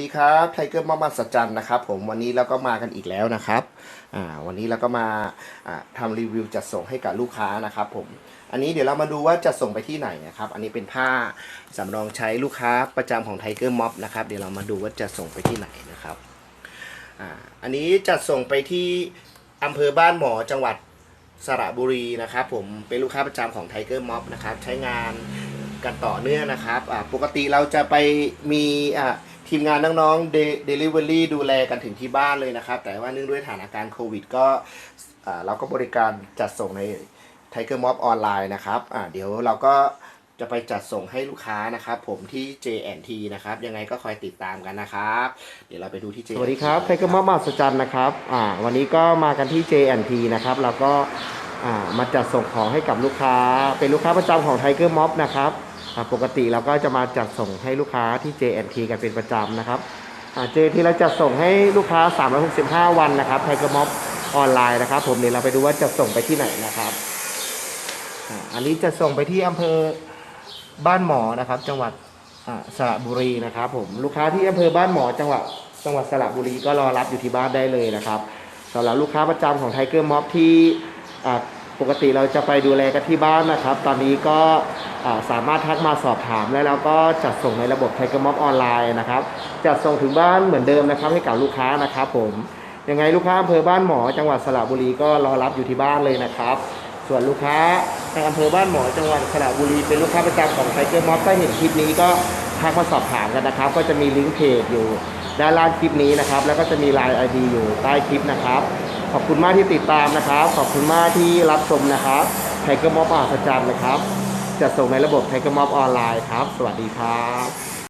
สวัสดีครับไทเกอร์มามาสัจจันนะครับผมวันนี้เราก็มากันอีกแล้วนะครับอ่าวันนี้เราก็มาอ่าทำรีวิวจัดส่งให้กับลูกค้านะครับผมอันนี้เดี๋ยวเรามาดูว่าจะส่งไปที่ไหนนะครับ อันนี้เป็นผ้าสำรองใช้ลูกค้าประจำของไทเกอร์ม็อบนะครับเดี๋ยวเรามาดูว่าจะส่งไปที่ไหนนะครับอ่าอันนี้จะส่งไปที่อำเภอบ้านหมอจังหวัดสระบุรีนะครับผมเป็นลูกค้าประจำของไทเกอร์ม็อบนะครับใช้งานกันต่อเนื่องนะครับปกติเราจะไปมีอ่า ทีมงานน้องๆเดลิเวอรี่ดูแลกันถึงที่บ้านเลยนะครับ แต่ว่าเนื่องด้วยสถานการณ์โควิด ก็อ่าเราก็บริการจัดส่งใน Tiger Mob ออนไลน์นะครับอ่าเดี๋ยวเราก็จะไปจัดส่งให้ลูกค้านะครับ ผมที่ JNT นะครับ ยังไงก็คอยติดตามกันนะครับ เดี๋ยวเราไปดูที่ JNT สวัสดีครับไทเกอร์มอบมาสจันนะครับอ่าวันนี้ก็มากันที่ JNT นะครับแล้วก็อ่ามาจัดส่งของให้กับลูกค้า เป็นลูกค้าประจำของ Tiger Mob นะครับอ่า ปกติเราก็จะมาจัดส่งให้ลูกค้าที่ JNT กันเป็นประจำนะครับอ่า JNT เราจัดส่งให้ลูกค้า 365 วันนะครับ Tiger Mob อบออนไลน์นะครับ ผมเดี๋ยวเราไปดูว่าจะส่งไปที่ไหนนะครับอันนี้จะส่งไปที่อำเภอบ้านหมอนะครับ จังหวัดสระบุรีนะครับ ผมลูกค้าที่อำเภอบ้านหมอ จังหวัดจังหวัดสระบุรีก็รอรับอยู่ที่บ้านได้เลยนะครับสำหรับลูกค้าประจำของไทเกอร์ม็อบที่ ปกติเราจะไปดูแลกันที่บ้านนะครับ ตอนนี้ก็สามารถทักมาสอบถามและเราก็จัดส่งในระบบไทเกอร์ม็อบออนไลน์นะครับ จัดส่งถึงบ้านเหมือนเดิมนะครับให้กับลูกค้านะครับผมยังไงลูกค้าอำเภอบ้านหมอจังหวัดสระบุรีก็รอรับอยู่ที่บ้านเลยนะครับ ส่วนลูกค้าในอำเภอบ้านหมอจังหวัดสระบุรีเป็นลูกค้าประจำของไทเกอร์ม็อบถ้าเห็นคลิปนี้ก็ทักมาสอบถามกันนะครับ ก็จะมีลิงก์เพจอยู่ด้านล่างคลิปนี้นะครับ แล้วก็จะมีไลน์ไอดีอยู่ใต้คลิปนะครับ ขอบคุณมากที่ติดตามนะครับ ขอบคุณมากที่รับชมนะครับไทเกอร์ม็อบมหัศจรรย์นะครับจะส่งในระบบไทเกอร์ม็อบออนไลน์ครับ สวัสดีครับ